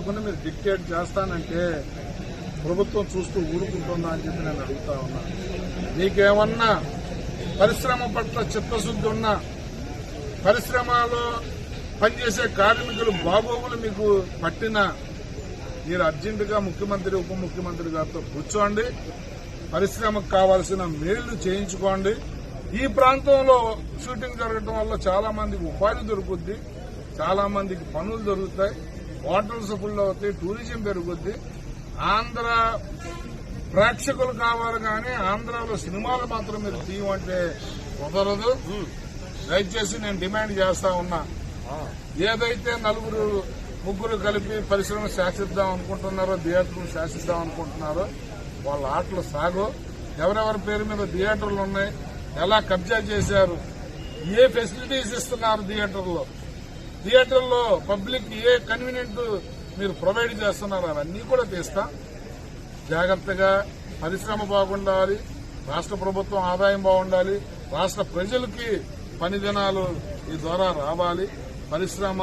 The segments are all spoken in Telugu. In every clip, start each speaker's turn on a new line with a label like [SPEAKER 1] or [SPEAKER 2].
[SPEAKER 1] పెట్టుకుని మీరు డిక్టేట్ చేస్తానంటే ప్రభుత్వం చూస్తూ ఊరుకుంటుందా అని చెప్పి నేను అడుగుతా ఉన్నా. నీకేమన్నా పరిశ్రమ పట్ల చిత్తశుద్ధి ఉన్నా పరిశ్రమలో పనిచేసే కార్మికులు బాగోగులు మీకు పట్టినా మీరు అర్జెంటుగా ముఖ్యమంత్రి ఉప ముఖ్యమంత్రి గారితో కూర్చోండి పరిశ్రమకు కావాల్సిన మేళ్ళు చేయించుకోండి. ఈ ప్రాంతంలో షూటింగ్ జరగడం వల్ల చాలా మందికి ఉపాధి దొరుకుద్ది చాలా మందికి పనులు దొరుకుతాయి. హోటల్స్ ఫుల్ అవుతాయి టూరిజం పెరుగుద్ది. ఆంధ్ర ప్రేక్షకులు కావాలి కానీ ఆంధ్రాలో సినిమాలు మాత్రం మీరు తీయమంటే కుదరదు. దయచేసి నేను డిమాండ్ చేస్తా ఉన్నా. ఏదైతే నలుగురు ముగ్గురు కలిపి పరిశ్రమ శాసిద్దాం అనుకుంటున్నారో థియేటర్లు శాసిద్దాం అనుకుంటున్నారో వాళ్ళ ఆటలు సాగు. ఎవరెవరి పేరు మీద థియేటర్లు ఉన్నాయి ఎలా కబ్జా చేశారు ఏ ఫెసిలిటీస్ ఇస్తున్నారు థియేటర్లో? థియేటర్లో పబ్లిక్ ఏ కన్వీనియంట్ మీరు ప్రొవైడ్ చేస్తున్నారు అవన్నీ కూడా తీస్తా. జాగ్రత్తగా పరిశ్రమ బాగుండాలి రాష్ట్ర ప్రభుత్వం ఆదాయం బాగుండాలి రాష్ట్ర ప్రజలకి పని దినాలు ఈ ద్వారా రావాలి. పరిశ్రమ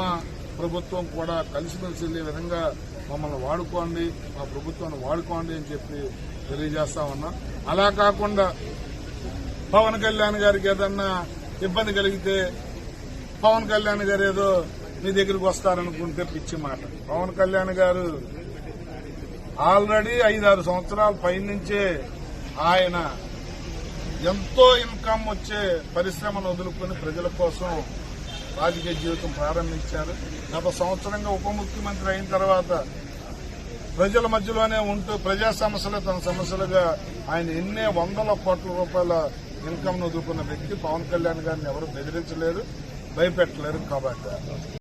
[SPEAKER 1] ప్రభుత్వం కూడా కలిసిమెలిసి వెళ్ళే విధంగా మమ్మల్ని వాడుకోండి మా ప్రభుత్వాన్ని వాడుకోండి అని చెప్పి తెలియజేస్తా ఉన్నాం. అలా కాకుండా పవన్ కళ్యాణ్ గారికి ఏదన్నా ఇబ్బంది కలిగితే పవన్ కళ్యాణ్ గారు ఏదో మీ దగ్గరికి వస్తారనుకుంటే పిచ్చి మాట. పవన్ కళ్యాణ్ గారు ఆల్రెడీ ఐదారు సంవత్సరాల పైనుంచే ఆయన ఎంతో ఇన్కమ్ వచ్చే పరిశ్రమను వదులుకొని ప్రజల కోసం రాజకీయ జీవితం ప్రారంభించారు. గత సంవత్సరంగా ఉప ముఖ్యమంత్రి అయిన తర్వాత ప్రజల మధ్యలోనే ఉంటూ ప్రజా సమస్యలు తన సమస్యలుగా ఆయన ఎన్నే వందల కోట్ల రూపాయల ఇన్కమ్ను వదులుకున్న వ్యక్తి పవన్ కళ్యాణ్ గారిని ఎవరు బెదిరించలేరు భయపెట్టలేరు కాబట్టి